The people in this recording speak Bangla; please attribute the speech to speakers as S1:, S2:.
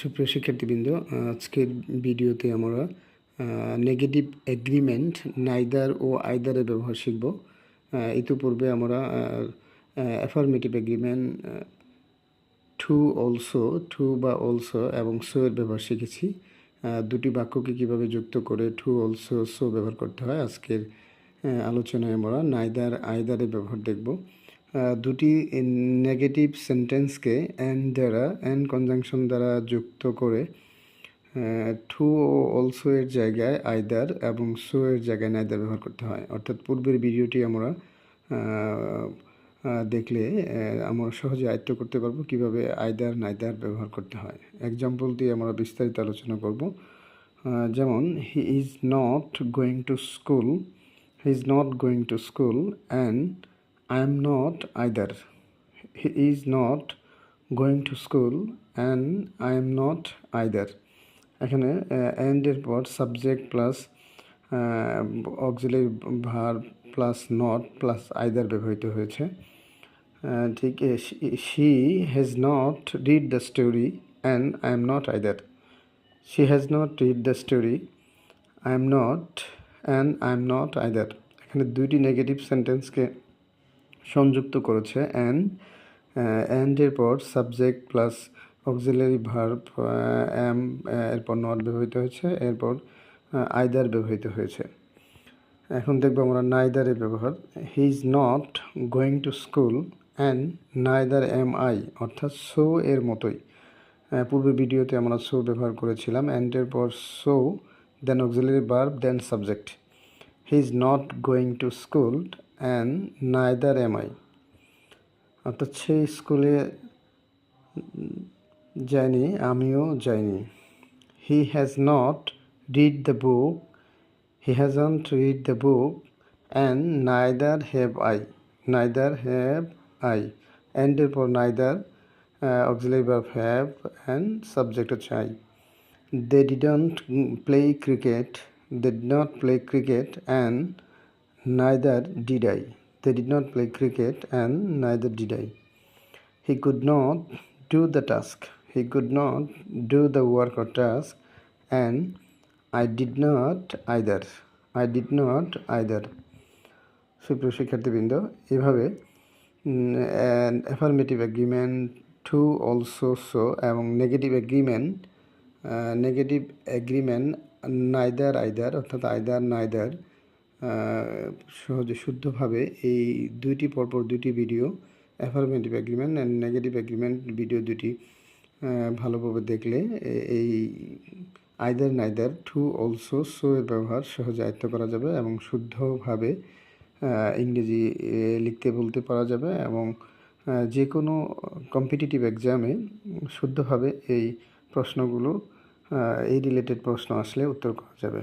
S1: সুপ্রিয় শিক্ষার্থীবৃন্দ, আজকের ভিডিওতে আমরা নেগেটিভ এগ্রিমেন্ট নাইদার ও আইদারের ব্যবহার শিখব। ইতিপূর্বে আমরা affirmative agreement too also too বা অলসো এবং সো এর ব্যবহার শিখেছি। দুটি বাক্যকে কীভাবে যুক্ত করে টু অলসো সো ব্যবহার করতে হয়, আজকের আলোচনায় আমরা নাইদার আইদারের ব্যবহার দেখব। দুটি নেগেটিভ সেন্টেন্সকে অ্যান্ড দ্বারা অ্যান্ড কনজাংশন দ্বারা যুক্ত করে টু ও অলসো এর জায়গায় আয়দার এবং সো এর জায়গায় নাইদার ব্যবহার করতে হয়। অর্থাৎ পূর্বের ভিডিওটি আমরা দেখলে আমরা সহজে আয়ত্ত করতে পারব কীভাবে আয়দার নাইদার ব্যবহার করতে হয়। এক্সাম্পল দিয়ে আমরা বিস্তারিত আলোচনা করব। যেমন he is not going to school he is not going to school and I am not either he is not going to school and I am not either এখানে অ্যান্ডের পর subject plus auxiliary verb plus not plus either ব্যবহৃত হয়েছে। ঠিক she has not read the story and I am not either she has not read the story I am not and I am not either এখানে দুইটি নেগেটিভ সেন্টেন্সকে সংযুক্ত করেছে অ্যান্ড অ্যান্ডের পর subject plus auxiliary verb am এরপর নট ব্যবহৃত হয়েছে এরপর আইদার ব্যবহৃত হয়েছে। এখন দেখব আমরা নাইদারের ব্যবহার। He is not going to school and neither am I অর্থাৎ সো এর মতোই। আহ, পূর্বের ভিডিওতে আমরা সো ব্যবহার করেছিলাম অ্যান্ডের পর so then auxiliary verb then subject he is not going to school and neither am I অর্থাৎ সে স্কুলে যায়নি, আমিও যাইনি। He has not read the book he hasn't read the book and neither have I neither have I অ্যান্ডের পর neither auxiliary verb have and subject হচ্ছে I they didn't play cricket they did not play cricket and neither did I. They did not play cricket and neither did I. He could not do the task. He could not do the work or task, and I did not either. I did not either. সুপ্রিয় শিক্ষার্থীবৃন্দ এভাবে affirmative agreement too also so এবং negative agreement negative agreement neither either অর্থাৎ আইদার নাইদার সহজে শুদ্ধভাবে এই দুইটি পরপর দুইটি video affirmative agreement and negative agreement video দুটি ভালোভাবে দেখলে এই either neither too also so এর ব্যবহার সহজে আয়ত্ত করা যাবে এবং শুদ্ধভাবে ইংরেজি লিখতে বলতে পারা যাবে এবং যে কোনো কম্পিটিটিভ এক্সামে শুদ্ধভাবে এই প্রশ্নগুলো এই রিলেটেড প্রশ্ন আসলে উত্তর করা যাবে।